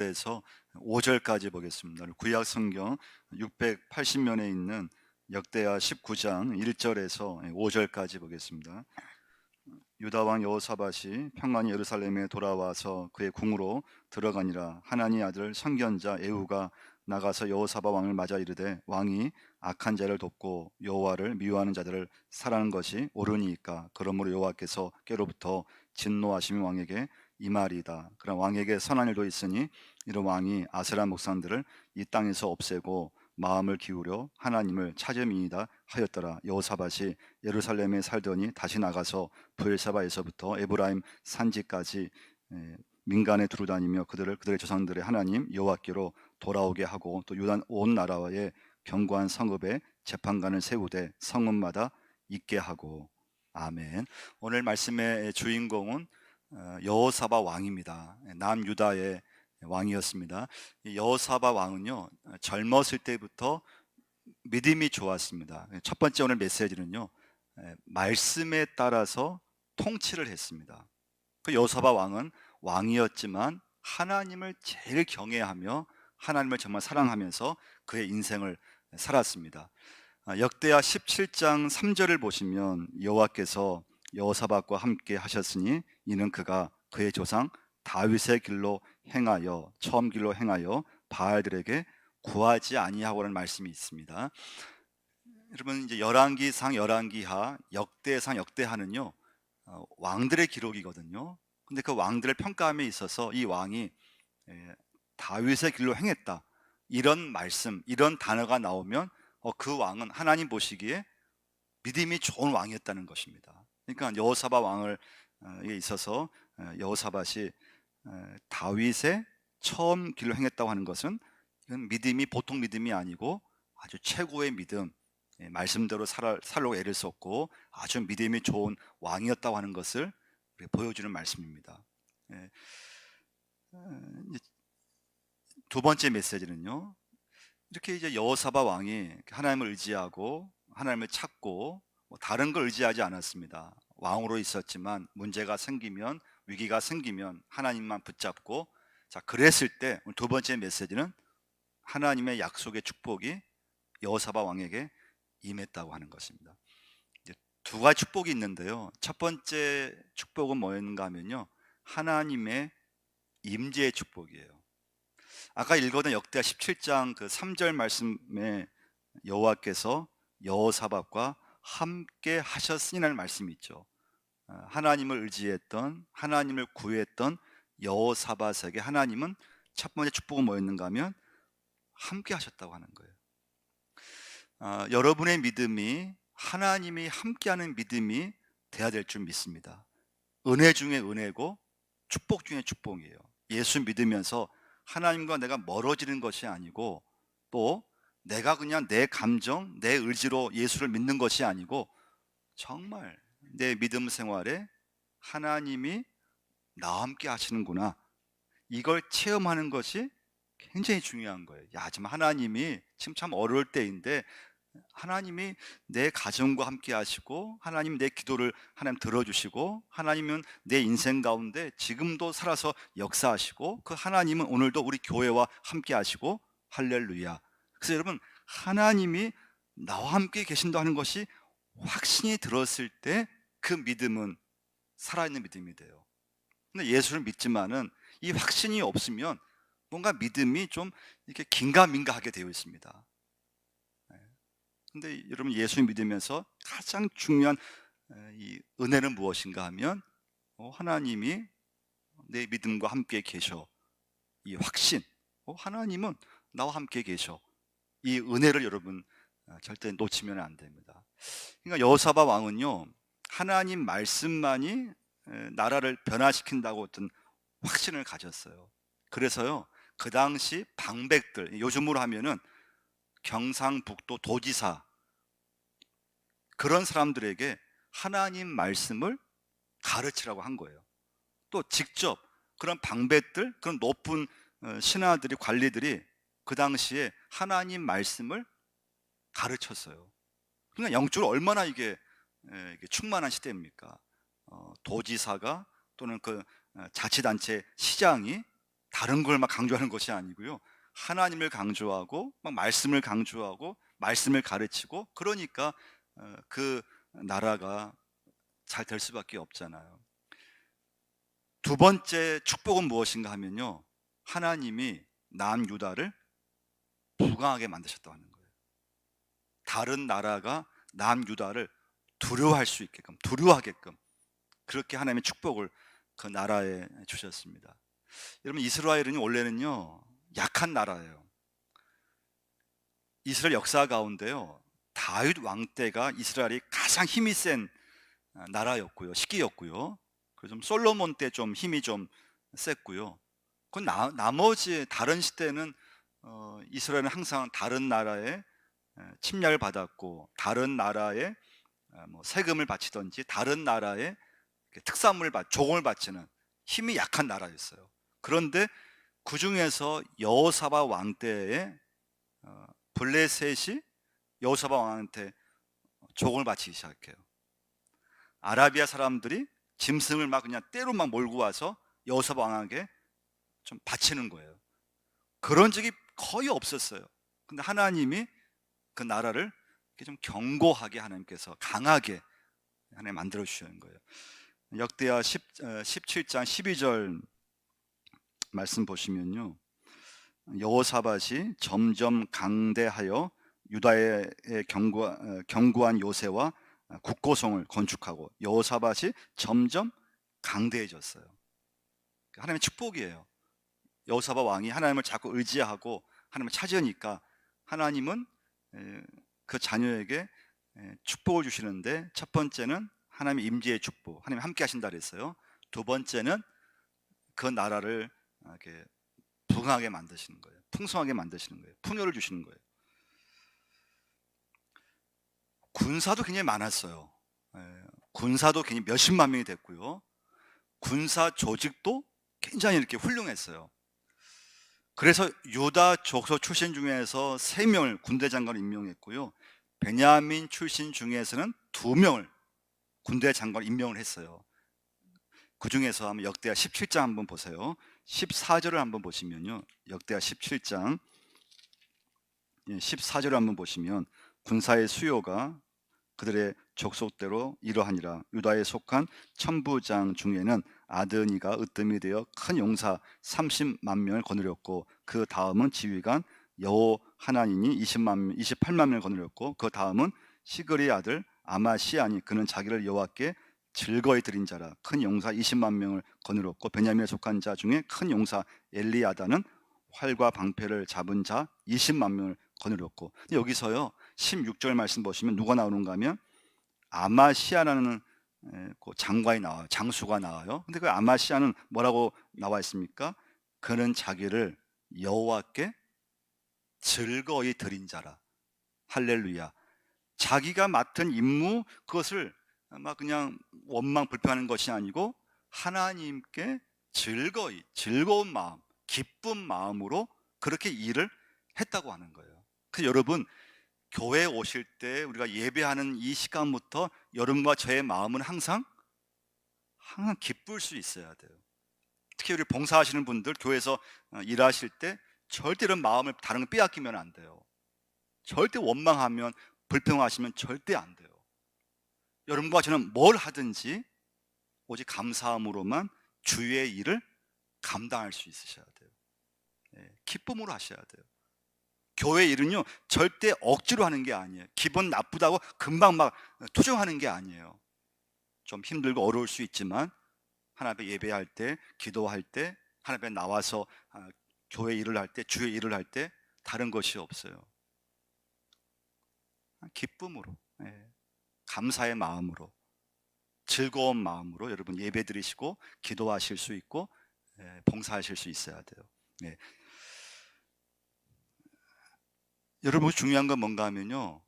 1절에서 5절까지 보겠습니다. 구약 성경 680면에 있는 역대하 19장 1절에서 5절까지 보겠습니다. 유다 왕 여호사밧이 평안히 예루살렘에 돌아와서 그의 궁으로 들어가니라 하나니 아들 선견자 에후가 나가서 여호사밧 왕을 맞아 이르되 왕이 악한 자를 돕고 여호와를 미워하는 자들을 사랑하는 것이 옳으니까 그러므로 여호와께서 깨로부터 진노하심이 왕에게 이 말이다. 그러나 왕에게 선한 일도 있으니 이런 왕이 아세라 목상들을 이 땅에서 없애고 마음을 기울여 하나님을 찾음이이다 하였더라. 여호사밧이 예루살렘에 살더니 다시 나가서 부엘사바에서부터 에브라임 산지까지 에, 민간에 두루 다니며 그들을 그들의 조상들의 하나님 여호와께로 돌아오게 하고 또 유단 온 나라와의 견고한 성읍에 재판관을 세우되 성읍마다 있게 하고 아멘. 오늘 말씀의 주인공은 어, 여호사바 왕입니다. 남유다의 왕이었습니다. 이 여호사바 왕은요 젊었을 때부터 믿음이 좋았습니다. 첫 번째 오늘 메시지는요 에, 말씀에 따라서 통치를 했습니다. 그 여호사바 왕은 왕이었지만 하나님을 제일 경외하며 하나님을 정말 사랑하면서 그의 인생을 살았습니다. 아, 역대하 17장 3절을 보시면 여호와께서 여호사밧과 함께 하셨으니 이는 그가 그의 조상 다윗의 길로 행하여 처음 길로 행하여 바알들에게 구하지 아니하고라는 말씀이 있습니다. 여러분 이제 열왕기상 열왕기하 역대상 역대하는요 어, 왕들의 기록이거든요. 근데 그 왕들의 평가함에 있어서 이 왕이 에, 다윗의 길로 행했다 이런 말씀 이런 단어가 나오면 어, 그 왕은 하나님 보시기에 믿음이 좋은 왕이었다는 것입니다. 그러니까 여호사밧 왕을 어, 에 있어서 어, 여호사밧이 어, 다윗의 처음 길로 행했다고 하는 것은 이건 믿음이 보통 믿음이 아니고 아주 최고의 믿음 예, 말씀대로 살려고 애를 썼고 아주 믿음이 좋은 왕이었다고 하는 것을 보여주는 말씀입니다. 예. 어, 두 번째 메시지는요. 이렇게 이제 여호사바 왕이 하나님을 의지하고 하나님을 찾고 뭐 다른 걸 의지하지 않았습니다. 왕으로 있었지만 문제가 생기면 위기가 생기면 하나님만 붙잡고 자 그랬을 때 두 번째 메시지는 하나님의 약속의 축복이 여호사바 왕에게 임했다고 하는 것입니다. 두 가지 축복이 있는데요. 첫 번째 축복은 뭐였는가 하면요. 하나님의 임재의 축복이에요. 아까 읽었던 역대하 17장 그 3절 말씀에 여호와께서 여호사밧과 함께 하셨으니라는 말씀이 있죠. 어, 하나님을 의지했던 하나님을 구했던 여호사밧에게 하나님은 첫 번째 축복은 뭐였는가 하면 함께 하셨다고 하는 거예요. 어, 여러분의 믿음이 하나님이 함께하는 믿음이 돼야 될 줄 믿습니다. 은혜 중에 은혜고 축복 중에 축복이에요. 예수 믿으면서 하나님과 내가 멀어지는 것이 아니고 또 내가 그냥 내 감정, 내 의지로 예수를 믿는 것이 아니고 정말 내 믿음 생활에 하나님이 나와 함께 하시는구나. 이걸 체험하는 것이 굉장히 중요한 거예요. 야, 지금 하나님이 지금 참 어려울 때인데 하나님이 내 가정과 함께 하시고 하나님 내 기도를 하나님 들어주시고 하나님은 내 인생 가운데 지금도 살아서 역사하시고 그 하나님은 오늘도 우리 교회와 함께 하시고 할렐루야. 그래서 여러분 하나님이 나와 함께 계신다는 것이 확신이 들었을 때 그 믿음은 살아있는 믿음이 돼요. 근데 예수를 믿지만은 이 확신이 없으면 뭔가 믿음이 좀 이렇게 긴가민가하게 되어 있습니다. 근데 여러분 예수 믿으면서 가장 중요한 에, 이 은혜는 무엇인가 하면 어, 하나님이 내 믿음과 함께 계셔. 이 확신. 어, 하나님은 나와 함께 계셔. 이 은혜를 여러분 어, 절대 놓치면 안 됩니다. 그러니까 여호사바 왕은요. 하나님 말씀만이 에, 나라를 변화시킨다고 어떤 확신을 가졌어요. 그래서요. 그 당시 방백들 요즘으로 하면은 경상북도 도지사 그런 사람들에게 하나님 말씀을 가르치라고 한 거예요. 또 직접 그런 방배들, 그런 높은 어, 신하들이 관리들이 그 당시에 하나님 말씀을 가르쳤어요. 그러니까 영적으로 얼마나 이게 충만한 시대입니까? 어, 도지사가 또는 그 어, 자치단체 시장이 다른 걸 막 강조하는 것이 아니고요. 하나님을 강조하고 막 말씀을 강조하고 말씀을 가르치고 그러니까 어, 그 나라가 잘 될 수밖에 없잖아요. 두 번째 축복은 무엇인가 하면요. 하나님이 남유다를 부강하게 만드셨다고 하는 거예요. 다른 나라가 남유다를 두려워할 수 있게끔 두려워하게끔 그렇게 하나님의 축복을 그 나라에 주셨습니다. 여러분 이스라엘은 원래는요 약한 나라예요. 이스라엘 역사 가운데요 다윗 왕 때가 이스라엘이 가장 힘이 센 아, 나라였고요 시기였고요. 그래서 좀 솔로몬 때 좀 힘이 좀 셌고요. 그 나, 나머지 다른 시대는 어, 이스라엘은 항상 다른 나라에 에, 침략을 받았고 다른 나라에 아, 뭐 세금을 바치든지 다른 이렇게 특산물을 받, 조공을 바치는 힘이 약한 나라였어요. 그런데 그 중에서 여호사바 왕 때에 어, 블레셋이 여호사바 왕한테 조공을 바치기 시작해요. 아라비아 사람들이 짐승을 막 그냥 때로 막 몰고 와서 여호사바 왕에게 좀 바치는 거예요. 그런 적이 거의 없었어요. 근데 하나님이 그 나라를 좀 견고하게 하나님께서 강하게 하나님 만들어 주시는 거예요. 역대하 10, 어, 17장 12절 말씀 보시면요. 여호사밧이 점점 강대하여 유다의 견고, 어, 견고한 요새와 국고성을 건축하고 여호사밧이 점점 강대해졌어요. 하나님의 축복이에요. 여호사밧 왕이 하나님을 자꾸 의지하고 하나님을 찾으니까 하나님은 에, 그 자녀에게 에, 축복을 주시는데 첫 번째는 하나님의 임재의 축복, 하나님 함께 하신다 그랬어요. 두 번째는 그 나라를 이렇게 부강하게 만드시는 거예요. 풍성하게 만드시는 거예요. 풍요를 주시는 거예요. 군사도 굉장히 많았어요. 예, 군사도 굉장히 몇십만 명이 됐고요. 군사 조직도 굉장히 이렇게 훌륭했어요. 그래서 유다 족속 출신 중에서 세 명을 군대 장관을 임명했고요. 베냐민 출신 중에서는 두 명을 군대 장관 임명을 했어요. 그 중에서 한번 역대하 17장 한번 보세요. 14절을 한번 보시면요. 역대하 17장 14절을 한번 보시면 군사의 수요가 그들의 족속대로 이러하니라 유다에 속한 천부장 중에는 아드니가 으뜸이 되어 큰 용사 30만 명을 거느렸고 그 다음은 지휘관 여호 하나님이 20만 28만 명을 거느렸고 그 다음은 시그리 아들 아마시아니 그는 자기를 여호와께 즐거이 드린 자라. 큰 용사 20만 명을 거느렸고 베냐민에 속한 자 중에 큰 용사 엘리아다는 활과 방패를 잡은 자 20만 명을 거느렸고. 여기서요 16절 말씀 보시면 누가 나오는가 하면 아마시아라는 그 장관이 나와요. 장수가 나와요. 근데 그 아마시아는 뭐라고 나와 있습니까? 그는 자기를 여호와께 즐거이 드린 자라 할렐루야 자기가 맡은 임무 그것을 막 그냥 원망 불평하는 것이 아니고 하나님께 즐거이 즐거운 마음 기쁜 마음으로 그렇게 일을 했다고 하는 거예요. 그 여러분 교회 오실 때 우리가 예배하는 이 시간부터 여러분과 저의 마음은 항상 항상 기쁠 수 있어야 돼요. 특히 우리 봉사하시는 분들 교회에서 어, 일하실 때 절대 이런 마음을 다른 거 빼앗기면 안 돼요. 절대 원망하면 불평하시면 절대 안 돼요. 여러분과 저는 뭘 하든지 오직 감사함으로만 주의 일을 감당할 수 있으셔야 돼요. 예, 기쁨으로 하셔야 돼요. 교회 일은요 절대 억지로 하는 게 아니에요. 기분 나쁘다고 금방 막 투정하는 게 아니에요. 좀 힘들고 어려울 수 있지만 하나님 예배할 때, 기도할 때, 하나님 나와서 아, 교회 일을 할 때, 주의 일을 할 때 다른 것이 없어요. 기쁨으로, 예. 감사의 마음으로, 즐거운 마음으로 여러분 예배 드리시고 기도하실 수 있고 예, 봉사하실 수 있어야 돼요. 예. 여러분 중요한 건 뭔가 하면요.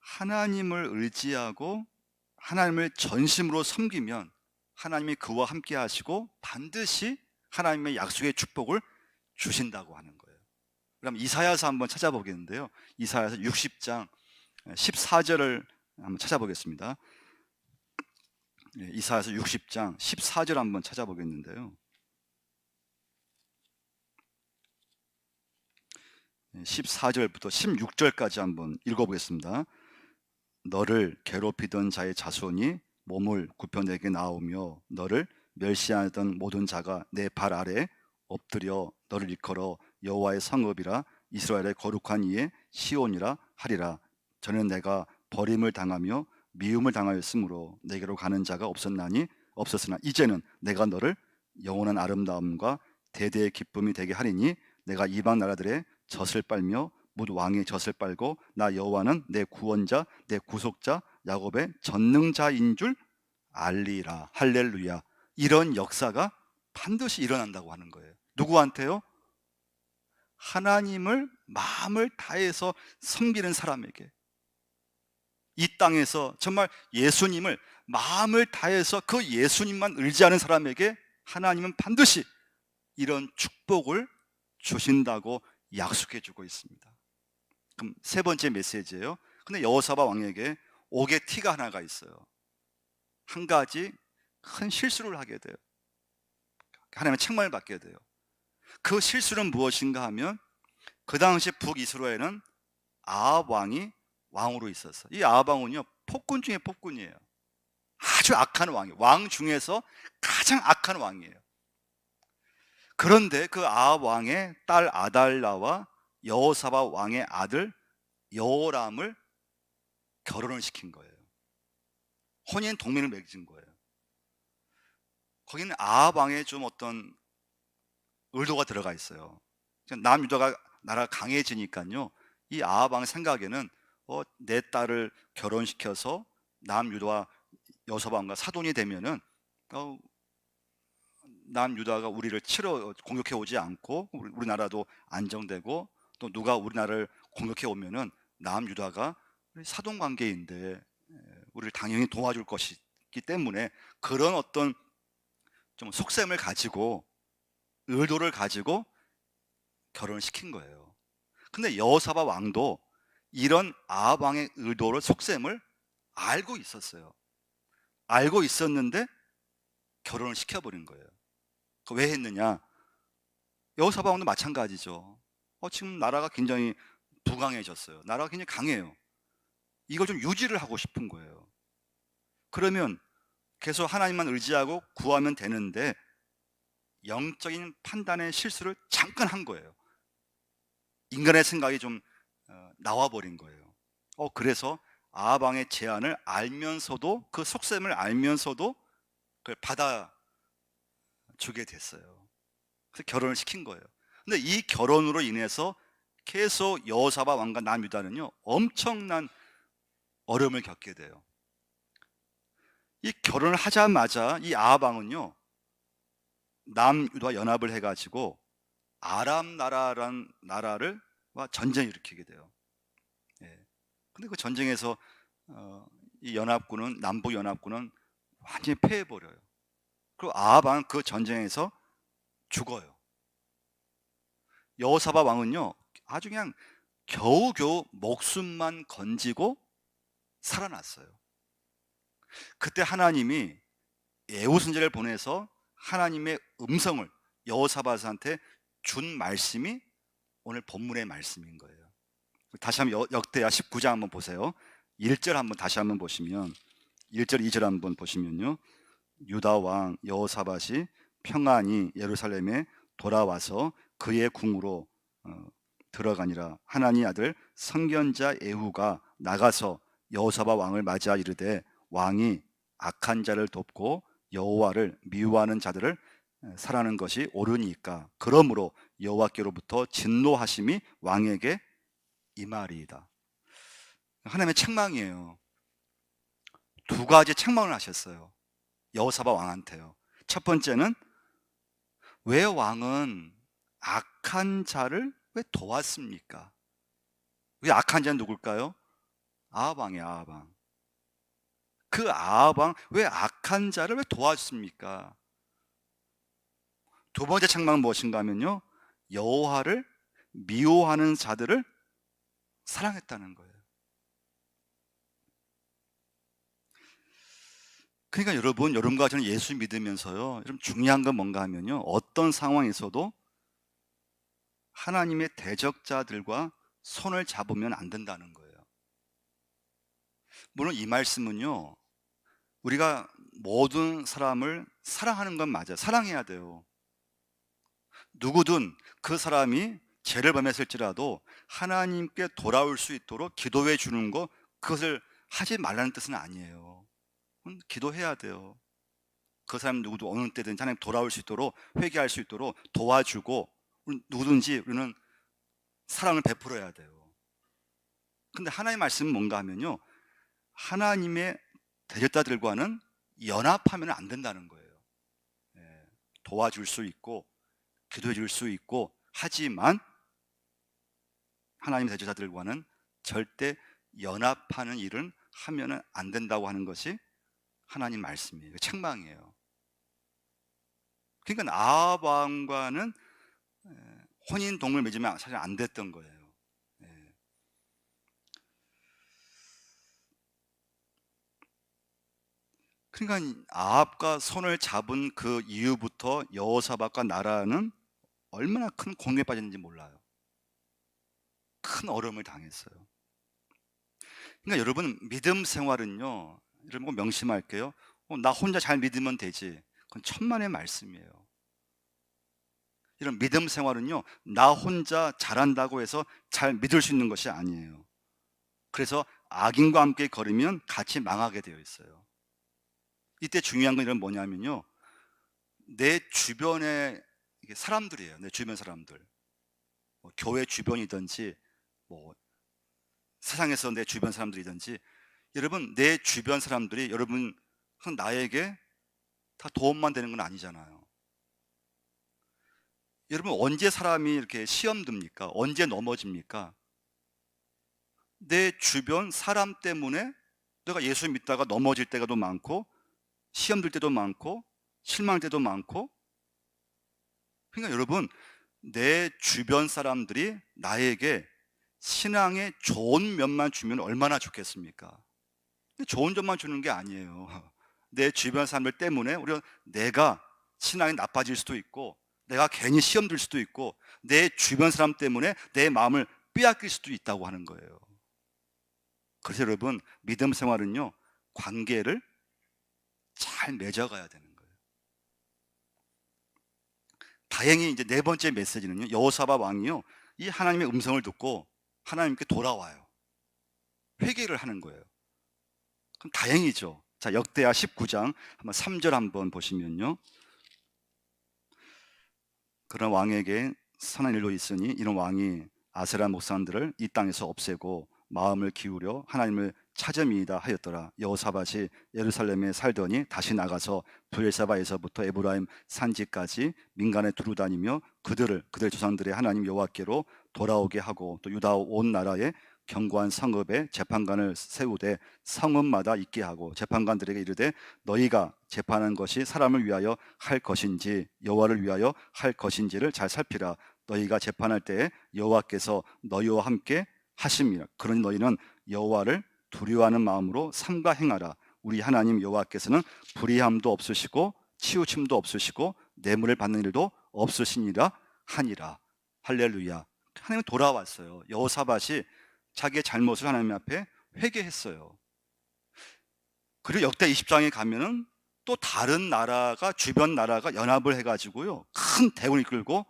하나님을 의지하고 하나님을 전심으로 섬기면 하나님이 그와 함께 하시고 반드시 하나님의 약속의 축복을 주신다고 하는 거예요. 그럼 이사야서 한번 찾아보겠는데요. 이사야서 60장 14절을 예, 한번 찾아보겠습니다. 예, 이사야서 60장 14절 한번 찾아보겠는데요. 예, 14절부터 16절까지 한번 읽어보겠습니다. 너를 괴롭히던 자의 자손이 몸을 굽혀내게 나오며 너를 멸시하던 모든 자가 내 발 아래 엎드려 너를 일컬어 여호와의 성읍이라 이스라엘의 거룩한 이의 시온이라 하리라. 저는 내가 버림을 당하며 미움을 당하였으므로 내게로 가는 자가 없었나니 없었으나 이제는 내가 너를 영원한 아름다움과 대대의 기쁨이 되게 하리니 내가 이방 나라들의 젖을 빨며 묻 왕의 젖을 빨고 나 여호와는 내 구원자 내 구속자 야곱의 전능자인 줄 알리라 할렐루야 이런 역사가 반드시 일어난다고 하는 거예요 누구한테요? 하나님을 마음을 다해서 섬기는 사람에게 이 땅에서 정말 예수님을 마음을 다해서 그 예수님만 의지하는 사람에게 하나님은 반드시 이런 축복을 주신다고 약속해 주고 있습니다. 그럼 세 번째 메시지예요. 근데 여호사바 왕에게 옥의 티가 하나가 있어요. 한 가지 큰 실수를 하게 돼요. 하나님의 책망을 받게 돼요. 그 실수는 무엇인가 하면 그 당시 북이스라엘은 아합 왕이 왕으로 있었어. 이 아합 왕은요 폭군 중에 폭군이에요. 아주 악한 왕이에요. 왕 중에서 가장 악한 왕이에요. 그런데 그 아합 왕의 딸 아달라와 여호사바 왕의 아들 여호람을 결혼을 시킨 거예요. 혼인 동맹을 맺은 거예요. 거기는 아합 왕의 좀 어떤 의도가 들어가 있어요. 남유다가 나라가 강해지니까요. 이 아합 왕의 생각에는 어, 내 딸을 결혼시켜서 남유다와 여서방과 사돈이 되면은 어, 남유다가 우리를 치러 공격해 오지 않고 우리- 우리나라도 안정되고 또 누가 우리나라를 공격해 오면은 남유다가 사돈 관계인데 에, 우리를 당연히 도와줄 것이기 때문에 그런 어떤 좀 속셈을 가지고 의도를 가지고 결혼을 시킨 거예요. 근데 여호사바 왕도 이런 아합 왕의 의도를 속셈을 알고 있었어요. 알고 있었는데 결혼을 시켜버린 거예요. 그왜 했느냐? 여호사바 왕도 마찬가지죠. 어, 지금 나라가 굉장히 부강해졌어요. 나라가 굉장히 강해요. 이걸 좀 유지를 하고 싶은 거예요. 그러면 계속 하나님만 의지하고 구하면 되는데 영적인 판단의 실수를 잠깐 한 거예요. 인간의 생각이 좀 어, 나와버린 거예요. 어, 그래서 아방의 제안을 알면서도 그 속셈을 알면서도 그걸 받아 주게 됐어요. 그래서 결혼을 시킨 거예요. 근데 이 결혼으로 인해서 계속 여호사바 왕과 남유다는요 엄청난 어려움을 겪게 돼요. 이 결혼을 하자마자 이 아방은요 남유다 연합을 해가지고 아람 나라란 나라를 와 전쟁을 일으키게 돼요. 예. 근데 그 전쟁에서 어, 이 연합군은 남북 연합군은 완전히 패해 버려요. 그리고 아합은 그 전쟁에서 죽어요. 여호사바 왕은요 아주 그냥 겨우겨우 목숨만 건지고 살아났어요. 그때 하나님이 예후 선지자를 보내서 하나님의 음성을 여호사밧한테 준 말씀이 오늘 본문의 말씀인 거예요. 다시 한번 여- 역대하 19장 한번 보세요. 1절 한번 다시 한번 보시면 1절 2절 한번 보시면요. 유다 왕 여호사밧이 평안히 예루살렘에 돌아와서 그의 궁으로 어, 들어가니라 하나님 아들 선견자 에후가 나가서 여호사밧 왕을 맞이하 이르되 왕이 악한 자를 돕고 여호와를 미워하는 자들을 살하는 것이 옳으니까 그러므로 여호와께로부터 진노하심이 왕에게 임하리이다. 하나님의 책망이에요. 두 가지 책망을 하셨어요. 여호사바 왕한테요. 첫 번째는 왜 왕은 악한 자를 왜 도왔습니까? 왜 악한 자는 누굴까요? 아합왕이에요, 아합왕. 그 아합 왕 왜 악한 자를 왜 도왔습니까? 두 번째 책망은 무엇인가 하면요. 여호와를 미워하는 자들을 사랑했다는 거예요. 그러니까 여러분, 여러분과 저는 예수 믿으면서요. 좀 중요한 건 뭔가 하면요. 어떤 상황에서도 하나님의 대적자들과 손을 잡으면 안 된다는 거예요. 물론 이 말씀은요, 우리가 모든 사람을 사랑하는 건 맞아요. 사랑해야 돼요. 누구든 그 사람이 죄를 범했을지라도 하나님께 돌아올 수 있도록 기도해 주는 거, 그것을 하지 말라는 뜻은 아니에요. 기도해야 돼요. 그 사람 누구도 어느 때든지 하나님 돌아올 수 있도록 회개할 수 있도록 도와주고 누구든지 우리는 사랑을 베풀어야 돼요. 근데 하나님의 말씀은 뭔가 하면요. 하나님의 대적자들과는 연합하면 안 된다는 거예요. 예, 도와줄 수 있고 기도해 줄 수 있고 하지만 하나님 대적자들과는 절대 연합하는 일은 하면은 안 된다고 하는 것이 하나님 말씀이에요. 책망이에요. 그러니까 아합 왕과는 에, 혼인 동물 맺으면 사실 안 됐던 거예요. 예. 그러니까 아합과 손을 잡은 그 이후부터 여호사밧과 나라는 얼마나 큰 공에 빠졌는지 몰라요. 큰 어려움을 당했어요. 그러니까 여러분 믿음 생활은요. 여러분 꼭 명심할게요. 어, 나 혼자 잘 믿으면 되지. 그건 천만의 말씀이에요. 이런 믿음 생활은요. 나 혼자 잘한다고 해서 잘 믿을 수 있는 것이 아니에요. 그래서 악인과 함께 걸으면 같이 망하게 되어 있어요. 이때 중요한 건 이런 뭐냐면요. 내 주변에 사람들이에요. 내 주변 사람들. 뭐 교회 주변이든지 뭐 세상에서 내 주변 사람들이든지 여러분 내 주변 사람들이 여러분 나에게 다 도움만 되는 건 아니잖아요. 여러분 언제 사람이 이렇게 시험 듭니까? 언제 넘어집니까? 내 주변 사람 때문에 내가 예수 믿다가 넘어질 때가 더 많고 시험 들 때도 많고 실망할 때도 많고 그러니까 여러분 내 주변 사람들이 나에게 신앙의 좋은 면만 주면 얼마나 좋겠습니까? 좋은 점만 주는 게 아니에요. 내 주변 사람들 때문에 우리가 내가 신앙이 나빠질 수도 있고 내가 괜히 시험 들 수도 있고 내 주변 사람 때문에 내 마음을 빼앗길 수도 있다고 하는 거예요. 그래서 여러분 믿음 생활은요 관계를 잘 맺어가야 되는 거예요. 다행히 이제 네 번째 메시지는요 여호사밧 왕이요 이 하나님의 음성을 듣고 하나님께 돌아와요. 회개를 하는 거예요. 그럼 다행이죠. 자, 역대하 19장 한번 3절 한번 보시면요. 그런 왕에게 선한 일로 있으니 이런 왕이 아세라 목산들을 이 땅에서 없애고 마음을 기울여 하나님을 찾음이다 하였더라. 여호사밧이 예루살렘에 살더니 다시 나가서 부엘사바에서부터 에브라임 산지까지 민간에 두루 다니며 그들을 그들 조상들의 하나님 여호와께로 돌아오게 하고 또 유다 온 나라에 견고한 성읍에 재판관을 세우되 성읍마다 있게 하고 재판관들에게 이르되 너희가 재판한 것이 사람을 위하여 할 것인지 여호와를 위하여 할 것인지를 잘 살피라 너희가 재판할 때에 여호와께서 너희와 함께 하심이라 그러니 너희는 여호와를 두려워하는 마음으로 삼가 행하라. 우리 하나님 여호와께서는 불의함도 없으시고 치우침도 없으시고 뇌물을 받는 일도 없으시니라 하니라. 할렐루야. 하나님 돌아왔어요. 여호사밧이 자기의 잘못을 하나님 앞에 회개했어요. 그리고 역대 20장에 가면은 또 다른 나라가 주변 나라가 연합을 해가지고요. 큰 대군을 이끌고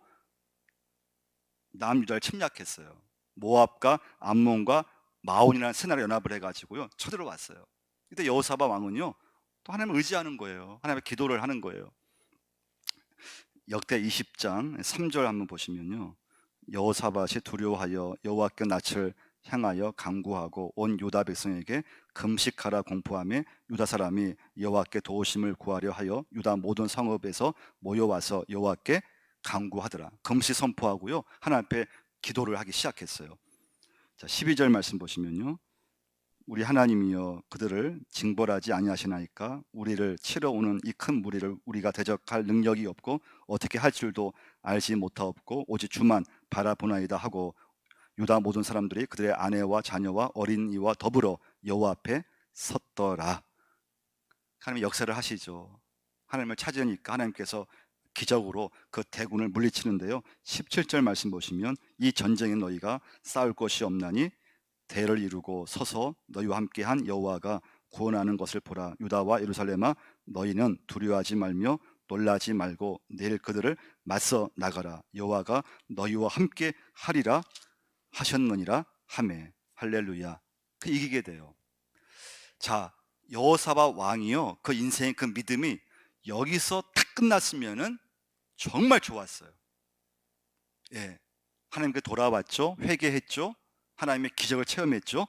남유다를 침략했어요. 모압과 암몬과 마온이라는 세 나라 연합을 해가지고요 쳐들어왔어요. 그때 여호사밧 왕은요 또 하나님을 의지하는 거예요. 하나님의 기도를 하는 거예요. 역대 20장 3절 한번 보시면요 여호사밧이 두려워하여 여호와께 낯을 향하여 강구하고 온 유다 백성에게 금식하라 공포하며 유다 사람이 여호와께 도우심을 구하려 하여 유다 모든 성읍에서 모여와서 여호와께 강구하더라. 금식 선포하고요 하나님 앞에 기도를 하기 시작했어요. 자, 12절 말씀 보시면요. 우리 하나님이여 그들을 징벌하지 아니하시나이까 우리를 치러 오는 이 큰 무리를 우리가 대적할 능력이 없고 어떻게 할 줄도 알지 못하옵고 오직 주만 바라보나이다 하고 유다 모든 사람들이 그들의 아내와 자녀와 어린이와 더불어 여호와 앞에 섰더라. 하나님 역사를 하시죠. 하나님을 찾으니까 하나님께서 기적으로 그 대군을 물리치는데요. 17절 말씀 보시면 이 전쟁에 너희가 싸울 것이 없나니 대를 이루고 서서 너희와 함께 한 여호와가 구원하는 것을 보라. 유다와 예루살렘아 너희는 두려워하지 말며 놀라지 말고 내일 그들을 맞서 나가라. 여호와가 너희와 함께 하리라 하셨느니라 하매 할렐루야. 그 이기게 돼요. 자, 여호사밧 왕이요. 그 인생의 그 믿음이 여기서 딱 끝났으면은 정말 좋았어요. 예. 하나님께 돌아왔죠. 회개했죠. 하나님의 기적을 체험했죠.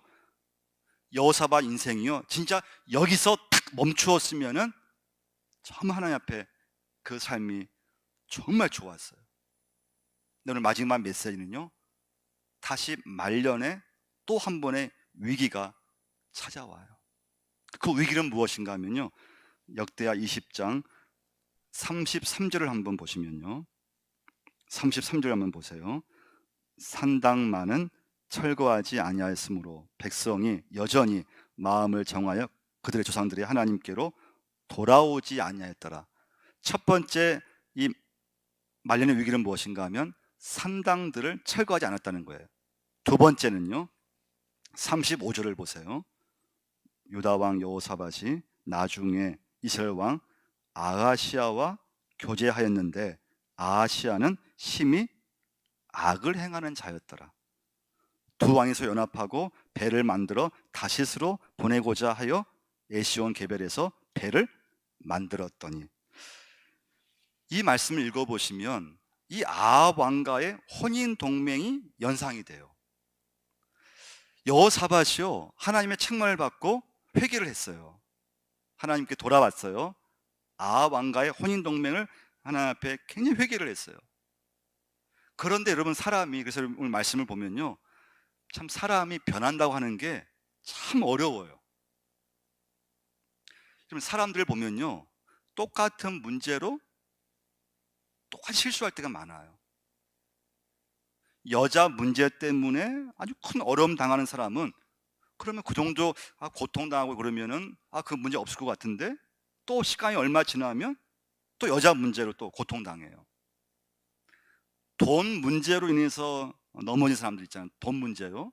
여호사밧 인생이요. 진짜 여기서 딱 멈추었으면은 정말 하나님 앞에 그 삶이 정말 좋았어요. 오늘 마지막 메시지는요. 다시 말년에 또 한 번의 위기가 찾아와요. 그 위기는 무엇인가 하면요. 역대하 20장 33절을 한번 보시면요. 33절 한번 보세요. 산당만은 철거하지 아니하였으므로 백성이 여전히 마음을 정하여 그들의 조상들이 하나님께로 돌아오지 아니하였더라. 첫 번째 이 말년의 위기는 무엇인가 하면 산당들을 철거하지 않았다는 거예요. 두 번째는요. 35절을 보세요. 유다 왕 여호사밧이 나중에 이스라엘 왕 아하시아와 교제하였는데 아하시아는 심히 악을 행하는 자였더라. 두 왕이서 연합하고 배를 만들어 다시스로 보내고자 하여 에시온 개별에서 배를 만들었더니 이 말씀을 읽어보시면 이 아합 왕과의 혼인 동맹이 연상이 돼요. 여호사밧이요 하나님의 책망을 받고 회개를 했어요. 하나님께 돌아왔어요. 아합 왕과의 혼인 동맹을 하나님 앞에 굉장히 회개를 했어요. 그런데 여러분 사람이 그래서 오늘 말씀을 보면요. 참 사람이 변한다고 하는 게 참 어려워요. 그럼 사람들을 보면요. 똑같은 문제로 똑같이 실수할 때가 많아요. 여자 문제 때문에 아주 큰 어려움 당하는 사람은 그러면 그 정도 아, 고통당하고 그러면은 아, 그 문제 없을 것 같은데 또 시간이 얼마 지나면 또 여자 문제로 또 고통당해요. 돈 문제로 인해서 넘어진 사람들 있잖아요. 돈 문제요.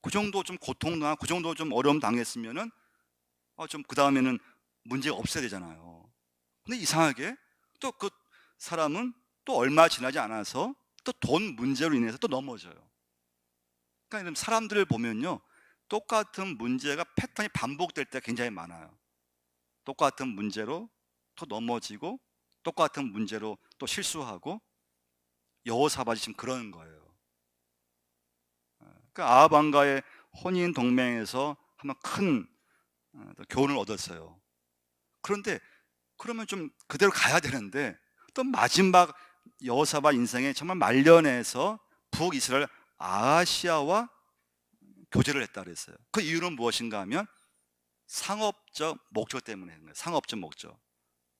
그 정도 좀 고통당하고 그 정도 좀 어려움 당했으면은 아, 좀그 다음에는 문제가 없어야 되잖아요. 근데 이상하게 또 그 사람은 또 얼마 지나지 않아서 또 돈 문제로 인해서 또 넘어져요. 그러니까 사람들을 보면요. 똑같은 문제가 패턴이 반복될 때가 굉장히 많아요. 똑같은 문제로 또 넘어지고 똑같은 문제로 또 실수하고 여호사밧이 지금 그러는 거예요. 그러니까 아합왕과의 혼인 동맹에서 한번 큰 어, 교훈을 얻었어요. 그런데 그러면 좀 그대로 가야 되는데 또 마지막 여호사밧 인생에 정말 말년에서 북이스라엘 아시아와 교제를 했다 그랬어요. 그 이유는 무엇인가 하면 상업적 목적 때문에 했는 거예요. 상업적 목적.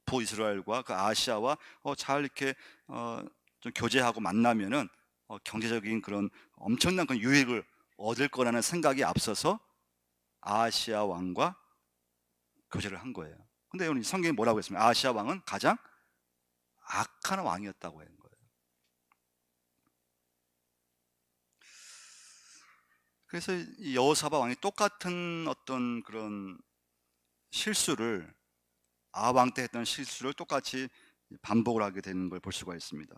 북이스라엘과 그 아시아와 어, 잘 이렇게 어, 좀 교제하고 만나면은 어, 경제적인 그런 엄청난 그런 유익을 얻을 거라는 생각이 앞서서 아시아 왕과 교제를 한 거예요. 근데 오늘 성경이 뭐라고 했습니까? 아시아 왕은 가장 악한 왕이었다고 하는 거예요. 그래서 이 여호사밧 왕이 똑같은 어떤 그런 실수를 아왕 때 했던 실수를 똑같이 반복을 하게 되는 걸 볼 수가 있습니다.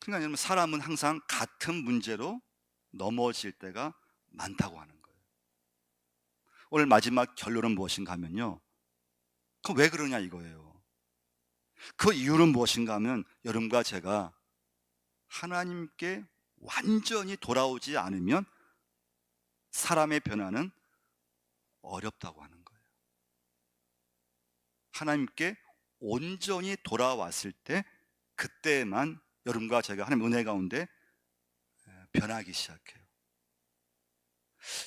그러니까 여러분 사람은 항상 같은 문제로 넘어질 때가 많다고 하는 거예요. 오늘 마지막 결론은 무엇인가 하면요. 그럼 왜 그러냐 이거예요. 그 이유는 무엇인가 하면 여러분과 제가 하나님께 완전히 돌아오지 않으면 사람의 변화는 어렵다고 하는 거예요. 하나님께 온전히 돌아왔을 때 그때만 여러분과 제가 하나님 은혜 가운데 변하기 시작해요.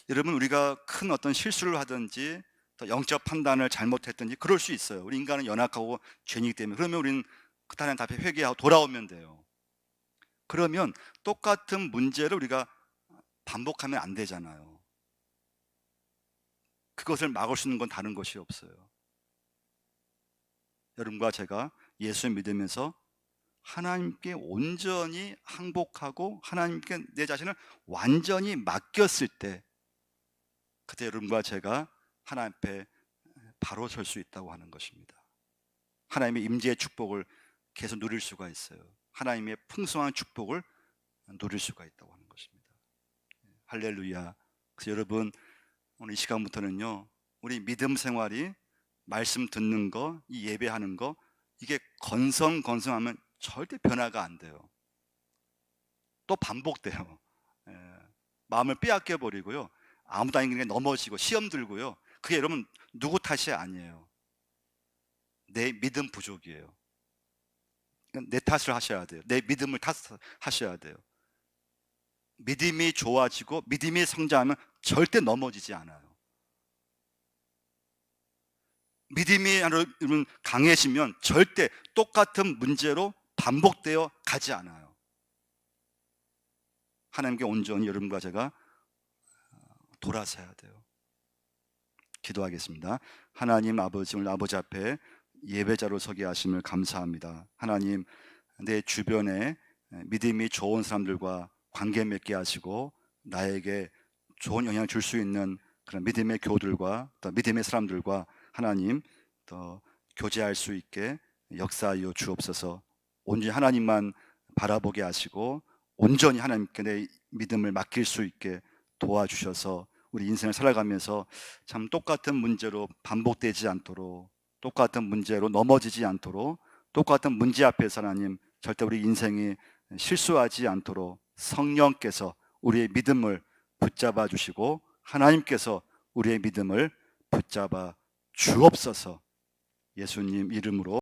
여러분 우리가 큰 어떤 실수를 하든지 또 영적 판단을 잘못했든지 그럴 수 있어요. 우리 인간은 연약하고 죄이기 때문에 그러면 우리는 그 하나님 앞에 회개하고 돌아오면 돼요. 그러면 똑같은 문제를 우리가 반복하면 안 되잖아요. 그것을 막을 수 있는 건 다른 것이 없어요. 여러분과 제가 예수 믿으면서 하나님께 온전히 항복하고 하나님께 내 자신을 완전히 맡겼을 때 그때 여러분과 제가 하나님 앞에 바로 설 수 있다고 하는 것입니다. 하나님의 임재의 축복을 계속 누릴 수가 있어요. 하나님의 풍성한 축복을 누릴 수가 있다고 하는 것입니다. 할렐루야. 그래서 여러분 오늘 이 시간부터는요. 우리 믿음 생활이 말씀 듣는 거, 이 예배하는 거 이게 건성건성하면 절대 변화가 안 돼요. 또 반복돼요. 예, 마음을 빼앗겨 버리고요. 아무도 아닌 게 넘어지고 시험 들고요. 그게 여러분 누구 탓이 아니에요. 내 믿음 부족이에요. 내 탓을 하셔야 돼요. 내 믿음을 탓하셔야 돼요. 믿음이 좋아지고 믿음이 성장하면 절대 넘어지지 않아요. 믿음이 여러분 강해지면 절대 똑같은 문제로 반복되어 가지 않아요. 하나님께 온전히 여러분과 제가 돌아서야 돼요. 기도하겠습니다. 하나님 아버지 오늘 아버지 앞에 예배자로 서게 하심을 감사합니다. 하나님 내 주변에 믿음이 좋은 사람들과 관계 맺게 하시고 나에게 좋은 영향을 줄 수 있는 그런 믿음의 교들과 또 믿음의 사람들과 하나님 또 교제할 수 있게 역사하여 주옵소서. 온전히 하나님만 바라보게 하시고 온전히 하나님께 내 믿음을 맡길 수 있게 도와주셔서 우리 인생을 살아가면서 참 똑같은 문제로 반복되지 않도록 똑같은 문제로 넘어지지 않도록 똑같은 문제 앞에서 하나님 절대 우리 인생이 실수하지 않도록 성령께서 우리의 믿음을 붙잡아 주시고 하나님께서 우리의 믿음을 붙잡아 주옵소서. 예수님 이름으로